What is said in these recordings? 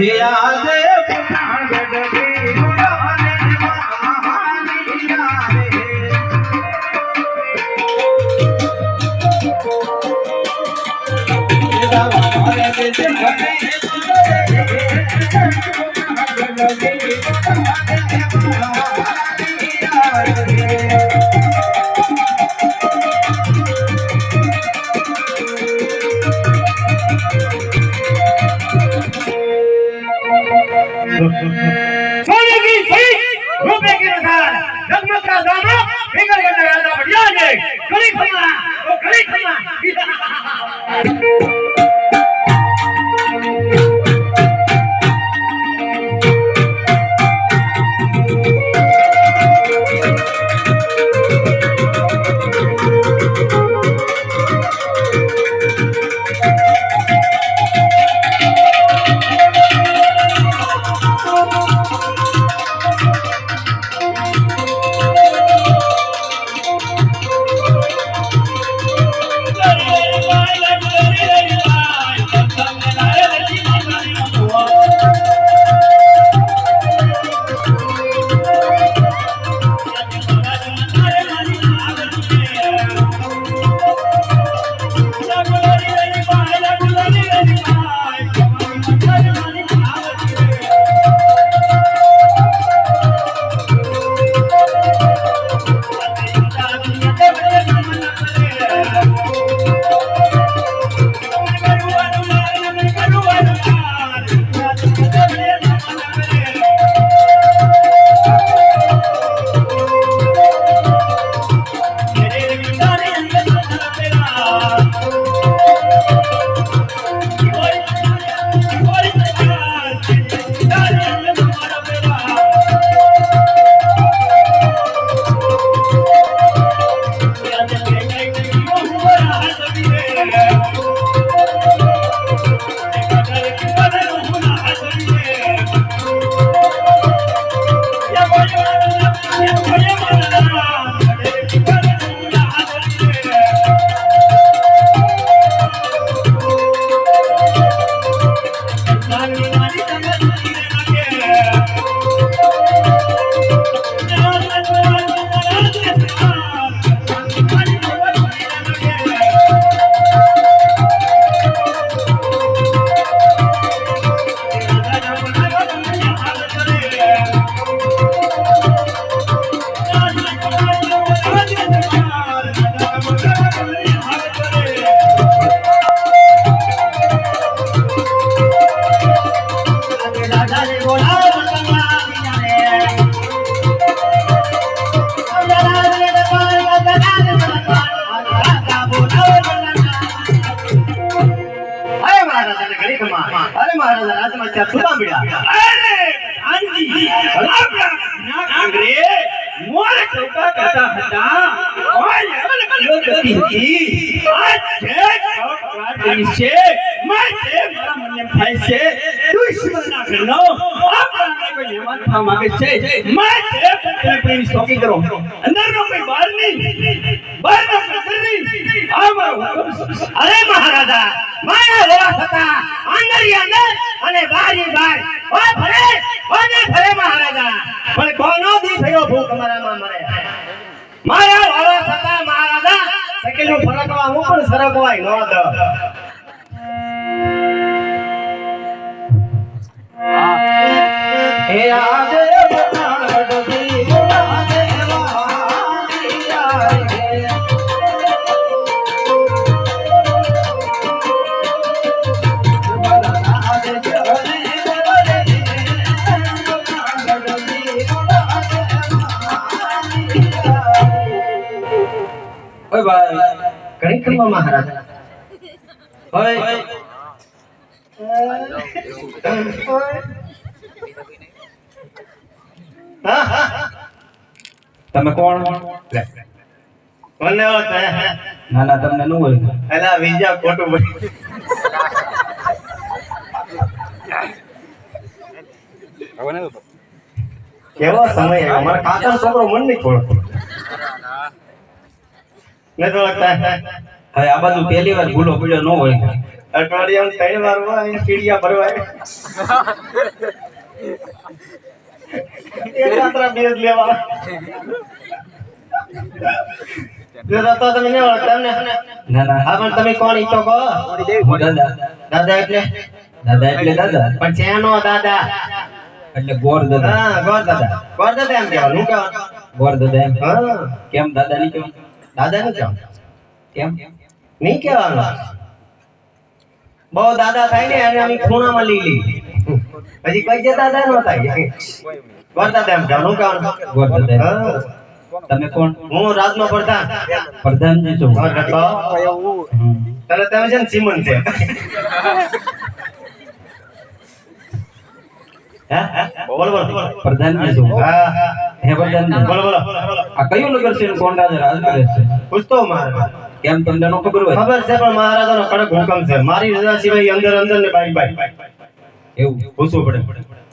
Yeah. બહાર આ મારો અરે મહારાજા મારા હોવા છતાં આંગળી અંદર અને બારી. બહાર ઓ ભરે ઓને મહારાજા. પણ કોનો દી થયો ભૂખ અમારામાં મરે? મારા હોવા છતાં મહારાજા સકેલું ફરકવા હું પણ સરકવાય નો દ હે આદે ઓય ભાઈ ઘણી ખમા મહારાજ. ઓય. તમે કોણ? કોને ઓળખે ના ના તમને ન હોય. એલા વિંજા ખોટું બોલી. કેવો સમય? અમારા મારા કાકાનો છોકરો મન નહીં છોડતો ને ઓળખતા. હવે આ બાજુ પહેલી વાર ભૂલો પડ્યો ન હોય. અઠવાડિયામાં ત્રણ વાર હોય ભરવાય. એક આંતરા બે જ લેવા જો તમે નહીં ઓળખતા ને ના ના. હા પણ તમે કોણ ઈચ્છો કહો? દાદા. દાદા એટલે? દાદા એટલે દાદા. પણ શેનો દાદા? એટલે ગોર દાદા. હા ગોર દાદા. ગોર દાદા એમ કહેવાનું હું કહેવાનું? ગોર દાદા એમ. હા. કેમ દાદા નહીં કેમ દાદા નું કહેવાનું કેમ? નહીં કહેવાનું. બહુ દાદા થાય ને અને અમે ખૂણામાં લઈ લઈ પછી કઈ જતા દાદા નો થાય. ગોર તેમ એમ કામ હું. તેમ તમે કોણ? હું રાજનો પ્રધાન. પ્રધાનજી છો. તને તમે છે ને સિમન છે હે બોલો બોલો. પ્રધાનજી છો હા હા હે. પ્રધાનજી બોલો બોલો. આ કયું નગર છે કોણ રાજા રાજ કરે છે? પૂછતો મહારાજ કેમ તમને નો ખબર હોય? ખબર છે પણ મહારાજાનો કડક હુકમ છે. મારી રજા સિવાય અંદર અંદર ને બારી બારી. એવું? પૂછવું પડે.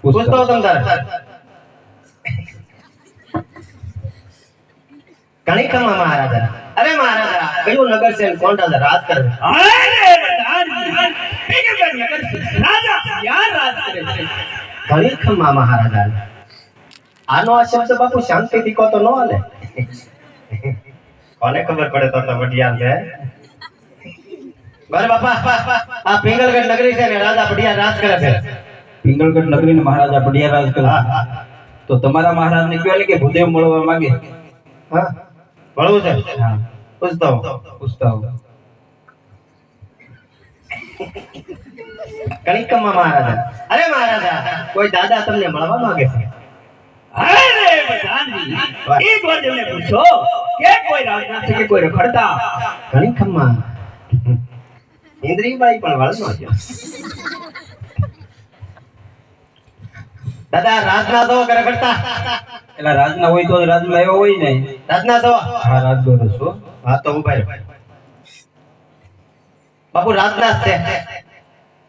પૂછતો. તમ તારે. ઘણી ખમા મહારાજા. અરે મહારાજા કયું નગર છે કોણ રાજા રાજ કરે અરે પ્રધાનજી નગર રાજા ક્યાં રાજ કરે છે. ઘણી ખમા મહારાજા આનો આ શબ્દ બાપુ શાંતિ દીકો તો ન હાલે કોને ખબર પડે તો તો વડિયાર છે બરે બાપા આ પિંગલગઢ નગરી છે ને રાજા પડિયા રાજ કરે છે પિંગલગઢ નગરીના મહારાજા પડિયા રાજ કરે હા હા તો તમારા મહારાજને કહેવાય કે ભૂદેવ મળવા માંગે. હા. મળવું છે. હા. પૂછતો હું. પૂછતા હો કણિકમ્મા મહારાજા. અરે મહારાજા કોઈ દાદા તમને મળવા માંગે છે? અરે પ્રધાનજી એક વાર એમને પૂછો કે કોઈ રાજના છે કે કોઈ રખડતા? કણિકમ્મા ઇન્દ્રિયબાઈ પણ વળનો છે. દાદા રાજના કરતા એટલે રાજના હોય તો રાજના રાજમાં એવા હોય ને. રાજના તો? હા રાજગોર છો. હા તો ઊભા રહ્યો બાપુ રાજદાસ છે.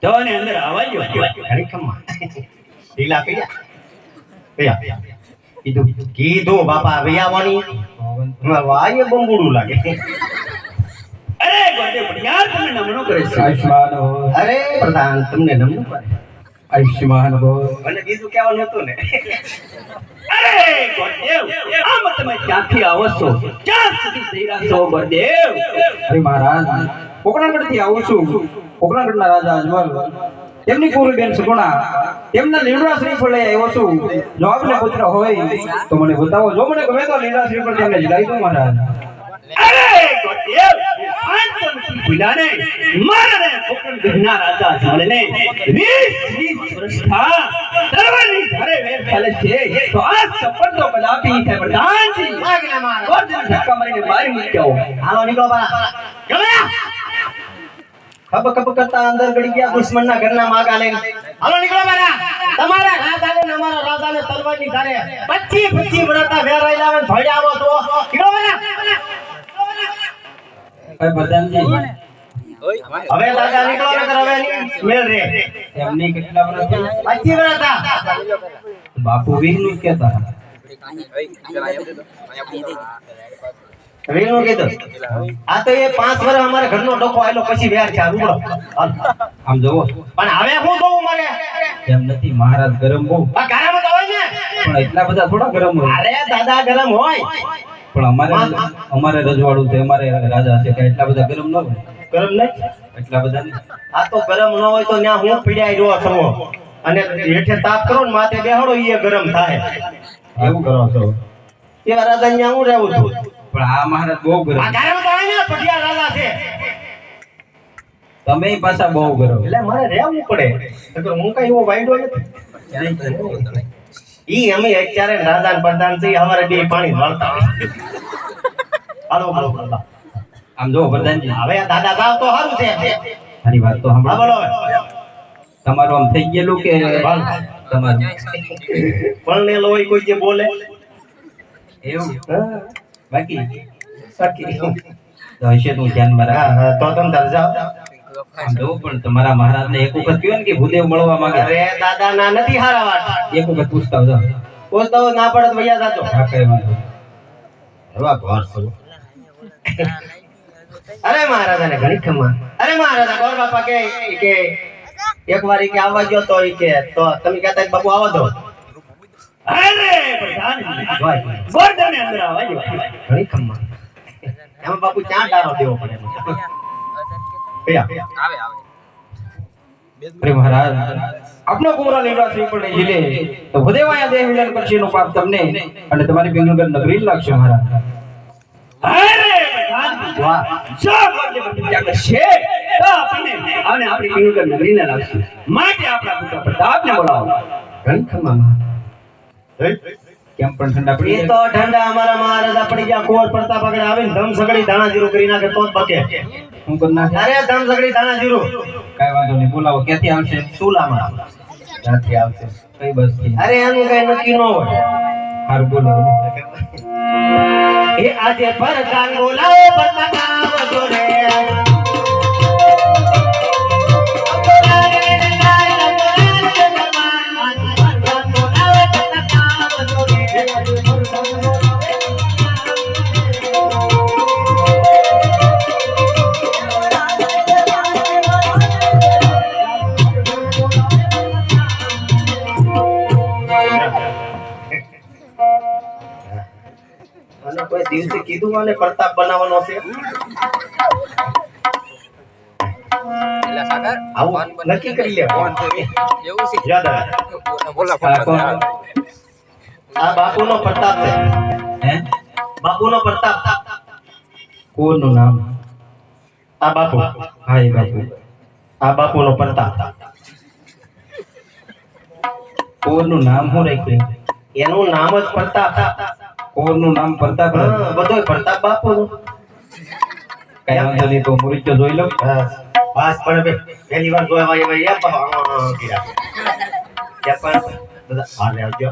તો ને અંદર અવાજ કાર્યક્રમમાં લીલા પીડ્યા પીડ્યા કીધું કીધું બાપા વૈયાવાની વાય બંબુડું લાગે. અરે ગોડે બડિયાર તમને નમણો કરે છે. આયુષ્માન અરે પ્રધાન તમને નમવું પડે આયુષ્માન ભવ મને બીજું કહેવાનું હતું ને. અરે ગોડદેવ આમ તમે ક્યાંથી આવો છો? ક્યાં સુધી જઈ રહ્યા છો ગોડદેવ? અરે મહારાજ કોકણાગઢથી આવું છું. કોકણાગઢના રાજા અજમલ. તેમની પૂરી બેન સગુણા. તેમના લીમડા શ્રીફળ લઈ આવ્યો છું. જો આપને પુત્ર હોય તો મને બતાવો. જો મને ગમે તો લીમડા શ્રીફળ તેમને જલાઈ દો મહારાજ. અરે ગોડદેવ આંતમ ભૂલાને મારને કોકણ રાજા જમલને વીસ વીસ વર્ષ થા. તરવાની વેર ચાલે છે. તો આ સપન તો કદાપી છે પ્રધાનજી ગોડદેવ ધક્કા મારીને મારી મૂક્યો હાલો નીકળો ખબ ખબ કરતા અંદર ગડી ગયા દુશ્મનના ઘરના માગા લઈને. હાલો નીકળો મારા. તમારા રાજાને ને અમારા રાજાને તલવારની ધારે 25 25 વરતા વેરાઈ લાવે ભડ્યા આવો તો. નીકળો મારા. ભાઈ હવે દાદા નીકળો નકર હવે મેલ રે. એમની કેટલા વર્ષ થયા? 25 વર્ષના બાપુ વીરનું કહેતા રીનું કીધું આ તો એ પાંચ વર્ષ અમારે ઘરનો ડોકો આયલો પછી વેર છે આ આમ જોવો પણ હવે હું મારે? એમ નથી મહારાજ ગરમ બહુ. આ તો હોય ને? પણ એટલા બધા થોડા ગરમ હોય. અરે દાદા ગરમ હોય. પણ અમારે અમારે રજવાડું છે અમારે રાજા છે કે એટલા બધા ગરમ ન હોય. ગરમ નહીં? એટલા બધા આ તો ગરમ ન હોય તો ત્યાં હું પીડાઈ રહ્યો સમો અને હેઠે તાપ કરો ને માથે બેહાડો એ ગરમ થાય. એવું કરો છો? એ રાજા ત્યાં હું રહેવું છું. પણ આ મહારાજ બહુ ગરમ રાજા છે. તમે પાછા બહુ ગરમ. એટલે મારે રહેવું પડે. નકર હું કઈ એવો વાયડો નથી. ઈ અમે અત્યારે રાજા પ્રધાન છે અમારે બે પાણી વાળતા હાલો હાલો હાલો. આમ જો પ્રધાનજી હવે આ દાદા જાવ તો સારું છે. મારી વાત તો સાંભળો. બોલો તમારું આમ થઈ ગયેલું કે તમારું? ને હોય કોઈ જે બોલે. એવું? હા, બાકી તો હશે તું ધ્યાનમાં રાખ તો તમે તાર જાઓ. પણ તમારા મહારાજને એક વખત કહ્યું ને કે ભૂદેવ મળવા માંગે. અરે દાદા ના નથી હારા વાત એક વખત પૂછતા જાઓ. પૂછતો ના પડે તો ભૈયા જાતો. હા કઈ વાંધો. એવા ઘર છે અરે મહારાજાને ઘણી ખમા. અરે મહારાજા ગોર બાપા કે કે એક વાર કે આવવા ગયો તો કે તો તમે કહેતા બાપુ આવો દો. અરે ગોરધાને અંદર આવવા દો. ઘણી ખમા એમાં બાપુ ક્યાં ડારો દેવો પડે કયા? આવે મહારાજ આપનો કુમરા લીમડા શ્રીફળ ને ઝીલે તો વધેવાયા દેહ વિલન કરશેનો પાપ તમને અને તમારી પિંગલગર નગરી લાગશે મહારાજ. અરે વાહ. કરશે તો અને આપણી નગરીને લાગશે. માટે આપણા પુત્ર પ્રતાપને બોલાવો. ઘણી ખમા કેમ પણ ઠંડા પડી એ તો ઠંડા અમારા મહારાજા પડી ગયા કોર પડતા આગળ આવીને ધમ સગડી ધાણા જીરું કરી નાખે તો જ બકે. હું કરી નાખે? અરે ધમ સગડી ધાણા જીરું. કાઈ વાંધો નહીં બોલાવો ક્યાંથી આવશે? સુલામાં ક્યાંથી આવશે? કઈ બસ અરે એનું કઈ નક્કી ન હોય. હાર બોલો. એ આજે પરદાન બોલાવો પરદાન આવજો રે. દિવસે કીધું અને પ્રતાપ બનાવવાનો છે. આવું નક્કી કરી લે. યાદ આવે. આ બાપુનો પ્રતાપ છે. હે? બાપુનો પ્રતાપ. કોનું નામ? આ બાપુ. હા એ બાપુ. આ બાપુનો પ્રતાપ. કોનું નામ શું રાખ્યું? એનું નામ જ પ્રતાપ. કોનું નામ પ્રતાપ બધો પ્રતાપ બાપુનો કઈ વાંધો નહીં તો મુરીચ જોઈ લો. બસ. પણ પહેલી વાર જોવા હોય ભાઈ એમ પણ બધા હાલે આવજો.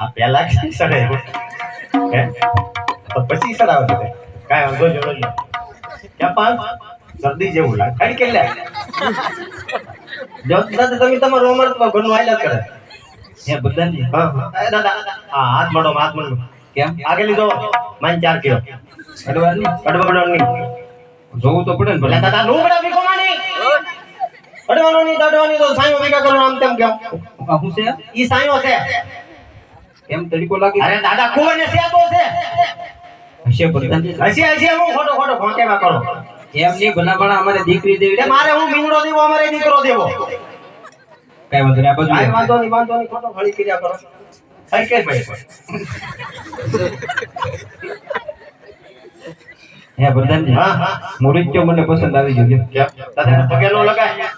આ પહેલા કે સડે. હે? તો પછી સડાવ દે કાંઈ વાંધો જોડો નહીં. ક્યાં પણ શરદી જેવું લાગે. કાઢી કે લે જો તમે તમારું અમૃતમાં ઘરનું આયલા કરે. હે બધાની? હા હા. દાદા હા હાથ મળો હાથ મળો. કેમ? આગળ લીધો. મન ચાર કિલો. અડવાની? અડબડો જોવું તો પડે ને ભલે. દાદા લુગડા ભીખો માની. અડવાનો નહીં દડવાની તો સાયો ભેગા કરો આમ તેમ કેમ? આ શું છે? ઈ સાયો છે. કેમ તડીકો લાગે અરે દાદા કુંવર ને સેતો છે. હશે બધાની હશે હશે હું ખોટો ખોટો ભોંકેવા કરો. એમ નહીં ભલા ભલા અમારે દીકરી દેવી મારે હું મીંગડો દેવો અમારે દીકરો દેવો. કઈ વાંધો નહીં આ બધું કાંઈ વાંધો નહીં વાંધો નહીં ખોટો હળી કર્યા કરો. કઈ કે ભાઈ હે પ્રધાનજી હા હા. મને પસંદ આવી ગયો કેમ? પગે નો લગાય.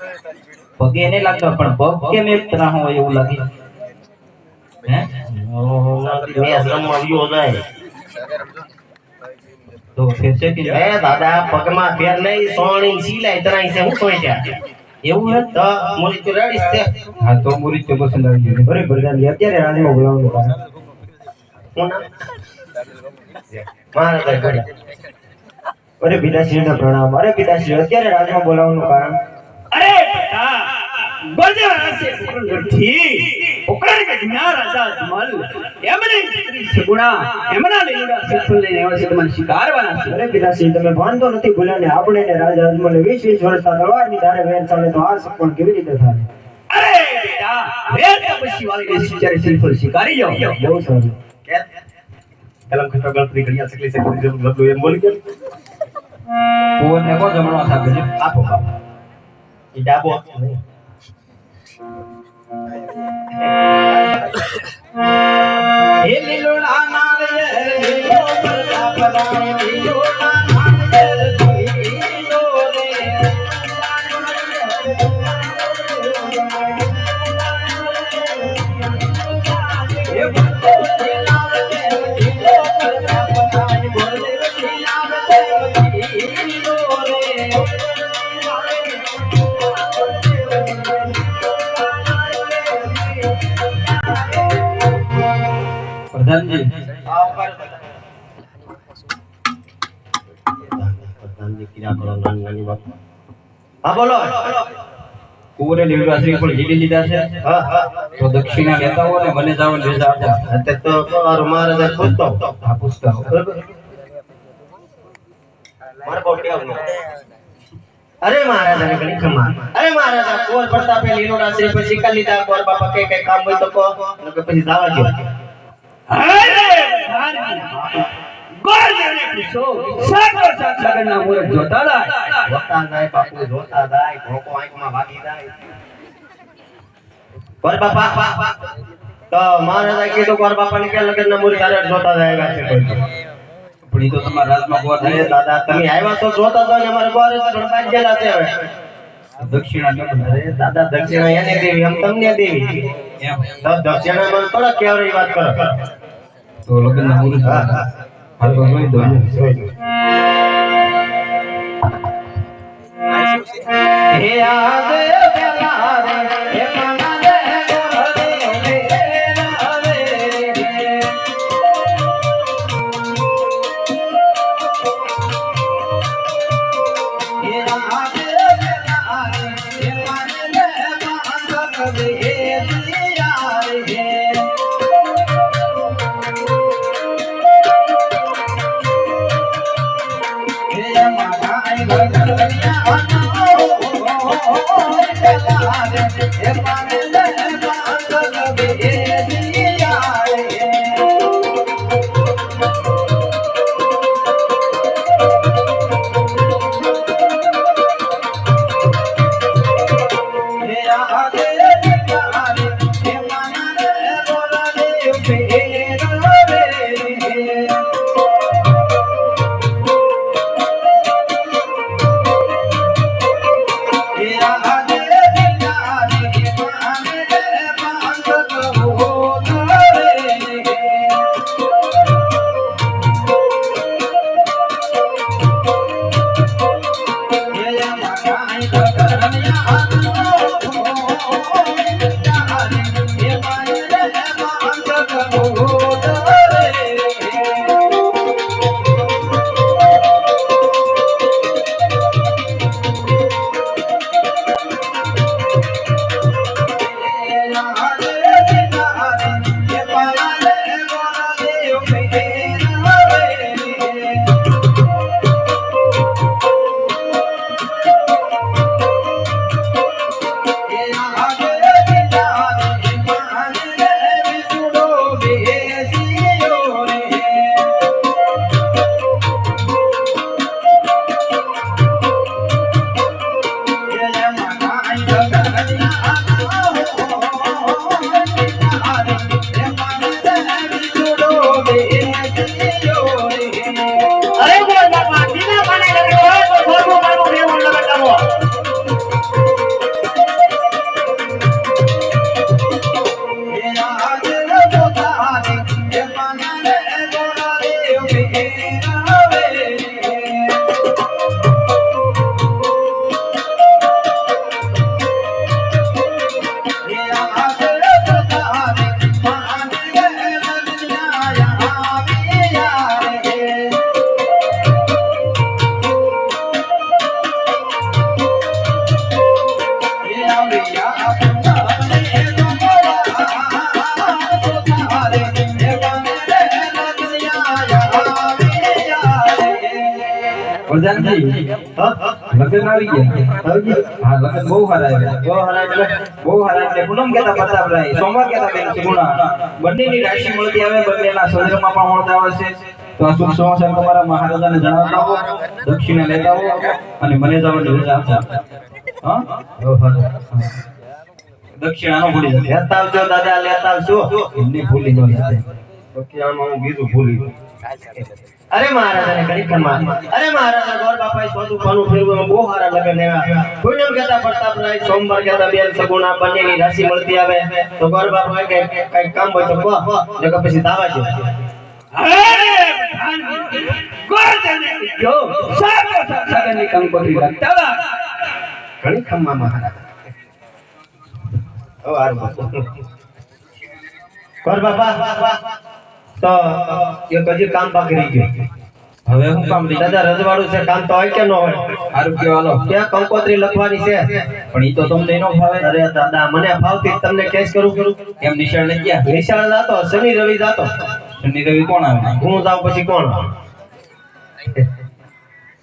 પગે નહીં લાગતો પણ પગ કેમ એક તરહ હોય એવું લાગે? હે? મેં રમવા ગયો જાય. તો ફેરશે કે નહીં? એ દાદા પગમાં ફેર નહીં સોણી સિલાઈ તરાઈ છે હું સોઈ ત્યાં. એવું હે? તો મુરી તો રેડી છે. હા તો મુરીચ્યો પસંદ આવી ગયો. અરે પ્રધાનજી અત્યારે રાજમાં બોલાવવાનું કારણ ઘોડા અરે પિતાશ્રીને પ્રણામ. અરે પિતાશ્રી અત્યારે રાજમાં બોલાવવાનું કારણ? અરે ગોરધે રાસે પુત્રથી ઉકરણ ગજના રાજા અજમલ એમને દીકરી સગુણા એમના લીમડા શ્રીફળ લઈને આવ્યા છે તમને શિકારવાના છે. અરે પિતાશ્રી તમે વાંધો નથી ભૂલ્યા ને આપણે ને રાજા અજમલે વીસ વીસ વર્ષના તલવારની ધારે વેર ચાલે તો આ સપણ કેવી રીતે થાય? અરે બેટા વેર તપસ્વી વાળીને શિચારે શ્રીફળ શિકારી જાઓ. બહુ સારું. કલમ ખટો ગણતરી ઘડિયા સકલી છે કોઈ જરૂર એમ બોલી ગયો. કુંવરને કોણ જમણો હાથ આપો બાપુ ઈ ડાબો હે લીલોડા નાળિયેર લીલો પ્રતાપ રાય લીલોડા રે પ્રધાનજી હા બોલો. કુંવરે લીવડા શ્રીફળ જીડી લીધા છે. હા હા. તો દક્ષિણા લેતા હો ને મને જાવ ભેજા આપો અત્યારે તો મારું મહારાજા પૂછતો આ પૂછતા મારે બહુ ટેવ અરે મહારાજા ને ઘણી ખમા અરે મહારાજા કુંવર પ્રતાપે લીલોડા શ્રી પછી કરી બાપા કે કઈ કામ હોય તો પછી જવા દો મહારાજા કીધું બાપા ને કે લગ્ન ના મુરી તમે આવ્યા તો જોતા તો અમારે બાર જ પણ બાજેલા છે હવે. દક્ષિણા દાદા દક્ષિણા એને દેવી એમ તમને દેવી. તો દક્ષિણા મને થોડા કેવડી વાત કરો. તો લગ્નના મુહૂર્ત હા, હા. હા તો જોઈ દો. હે યાદ પેલા હે મના રે બહુ જણાવતા હો. દક્ષિણા લેતા હો. અને મને જવાની રજા આપતા. હા? હારું. ભૂલી આવજો દાદા, લેતા આવજો. એમને ભૂલી ન ભૂલી. અરે મહારાજાને ખમા અરે મહારાજા ગોર બાપાએ સોનું પાનું ફેરવું બહુ સારા લગન આવ્યા નામ કહેતા પ્રતાપરાય સોમવાર કહેતા બેન સગુણા બંનેની રાશિ મળતી આવે. તો ગોર બાપા કે કઈ કામ હોય તો કહો. નકર પછી દાવા જો. ઘણી ખમા મહારાજા. ગોર બાપા. તો એક હજી કામ બાકી રહી ગયું. હવે હું કામ દાદા રજવાડું છે. કામ તો હોય કે ન હોય? સારું કયો હાલો ત્યાં કંકોત્રી લખવાની છે? પણ ઈ તો તમને નો ફાવે અરે દાદા મને ફાવતી તમને કેસ કરું. કરું એમ નિશાળ ને ક્યાં નિશાળ જાતો શનિ રવિ જાતો. શનિ રવિ કોણ આવે? હું જાઉં પછી કોણ?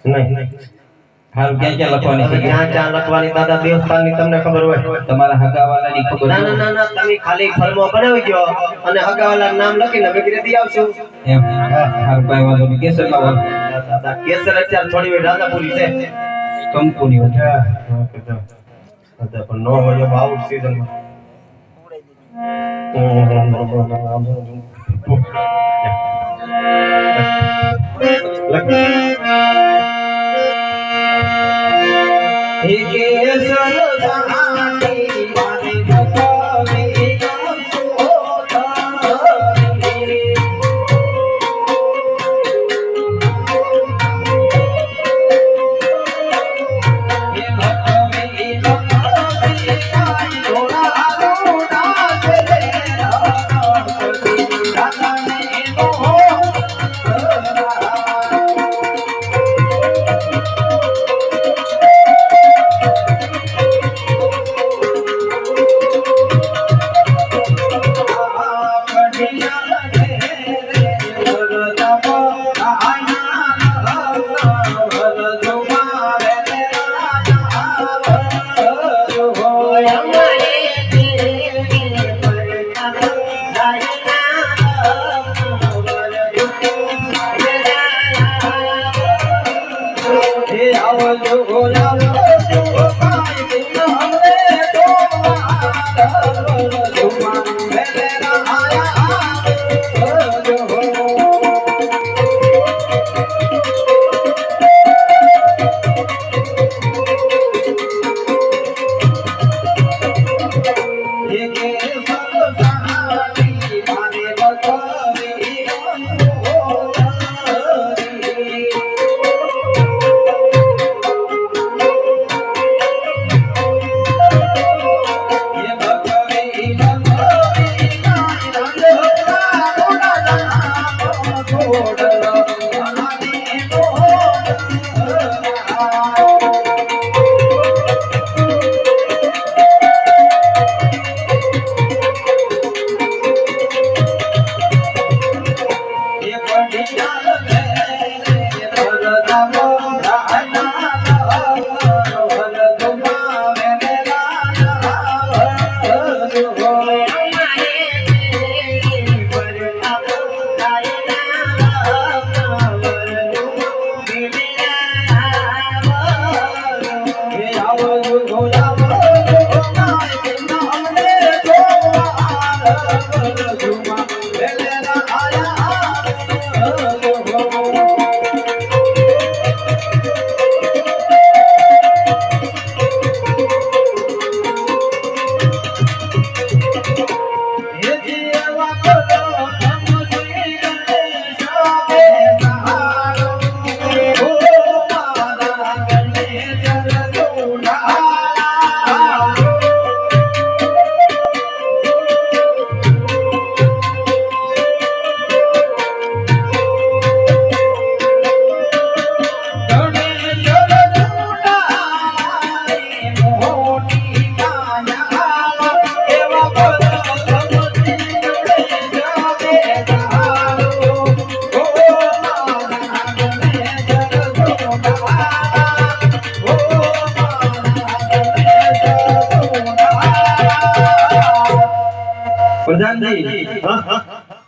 નહીં. હારું ક્યાં ક્યાં લખવાની છે? ક્યાં ક્યાં લખવાની? દાદા દેવસ્થાનની તમને ખબર હોય. તમારા હગાવાલાની ખબર ના ના ના તમે ખાલી ફર્મો બનાવી દો અને હગાવાલા નામ લખીને અમે ઘરે દી આવશું એમ હારું કાંઈ વાંધો નહીં. કેસર લાવો દાદા કેસર અત્યારે થોડી વાર રાજાપુરી છે. કંકુની હોય. દાદા પણ નો હોય આઉટ સીઝનમાં હે કેસર સહાની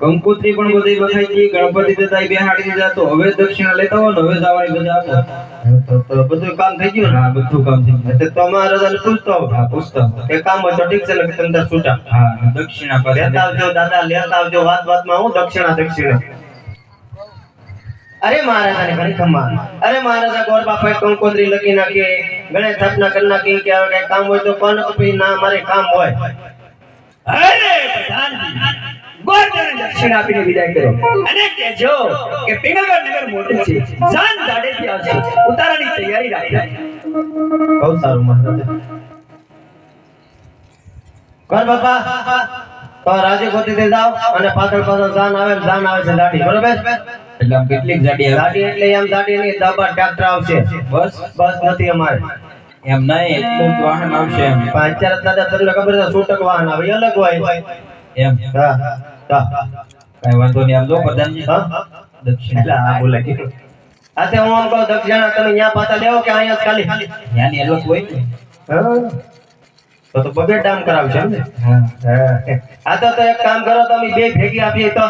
કંકોત્રી પણ બધી લખાઈ ગઈ ગણપતિ દાદા બેહાડી દીધા તો હવે દક્ષિણા લેતા હો ને હવે જવાની બધા આપો બધું કામ થઈ ગયું હા બધું કામ થઈ ગયું. એટલે તમારા દાદાને પૂછતો હા પૂછતો કે કામ હોય તો ઠીક છે ને તમે તાર છૂટા. હા દક્ષિણા પર લેતા આવજો દાદા લેતા આવજો વાત વાતમાં હું દક્ષિણા દક્ષિણા. અરે મહારાજાને ઘણી ખમ્મા અરે મહારાજા ગોર બાપા કંકોત્રી લખી નાખી ગણેશ સ્થાપના કરી નાખી કે હવે કઈ કામ હોય તો કોણ ના મારે કામ હોય. અરે પ્રધાનજી ગોરધન દક્ષિણ આપીને વિદાય કરો. અને કહેજો કે પિંગલગઢ નગર મોટું છે. જાન દાડેથી આવશે. ઉતારાની તૈયારી રાખજો. બહુ સારું મહારાજ. કર બાપા. તો રાજે ગોતી જાઓ અને પાછળ પાછળ જાન આવે જાન આવે છે બરોબર? એટલે આમ કેટલીક જાડી આવે. એટલે એમ દાઢી નહીં દાબા આવશે. બસ બસ નથી અમારે. એમ નહીં જ વાહન આવશે એમ. પણ અત્યારે દાદા તમને ખબર છે છૂટક વાહન આવે અલગ હોય. એમ. હા હા. કઈ વાંધો નહીં આમ જો પ્રધાનજી હા? દક્ષિણા. એટલે આ બોલે. કીધું આ તે હું આમ કહું દક્ષિણા તમે અહીંયા પાછા લેવો કે અહીંયા ખાલી ખાલી? ની અલગ હોય તો તો બબે ડામ કરાવશે એમ ને? હા. આ તો એક કામ કરો તમે બે ભેગી આપીએ તો.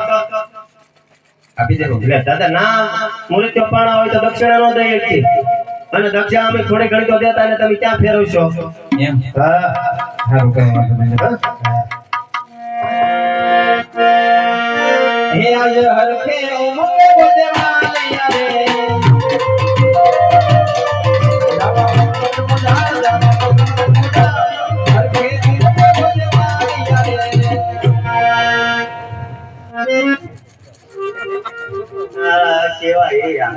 આપી દેવું એટલે દાદા ના મૃત્યુ પાણા હોય તો દક્ષિણા નો દઈએ છીએ. અને દક્ષા અમે થોડી ઘણી તો દેતા ને તમે ક્યાં ફેરવશો? એમ? હા. સારું કઈ વાંધો હે. આજ હરખે રે. કેવા એ યાર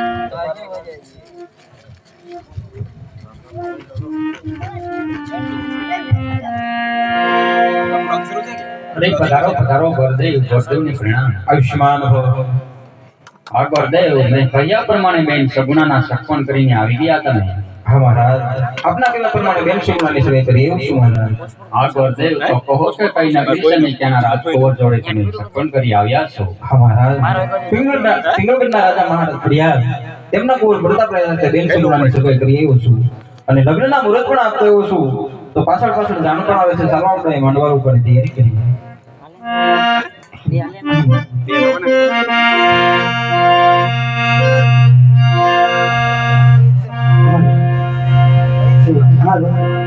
અરે પધારો પધારો ગોરદેવ ગોરદેવની પ્રણામ આયુષ્માન હો. આ ગોરદેવ મેં કહ્યા પ્રમાણે બેન સગુણાના સપન કરીને આવી ગયા તમે. હા મહારાજ આપના કહેવા પ્રમાણે બેન સેવા કરી એવું શું મહારાજ આ ગોરદેવ તો કહો કે કઈ ને ત્યાંના રાજકુંવર જોડે તમે સપન કરી આવ્યા છો? હા મહારાજ. પિંગળના પિંગળગઢના રાજા મહારાજ ફરિયાદ. તેમના કુંવર પ્રતાપ રાજા બેન સુમનાની સેવા કરી એવું છું અને લગ્નના મુહૂર્ત પણ આપતો એવું છું તો પાછળ પાછળ જાણ પણ આવે છે ચાલો આપણે માંડવા ઉપર તૈયારી કરીએ. હાલો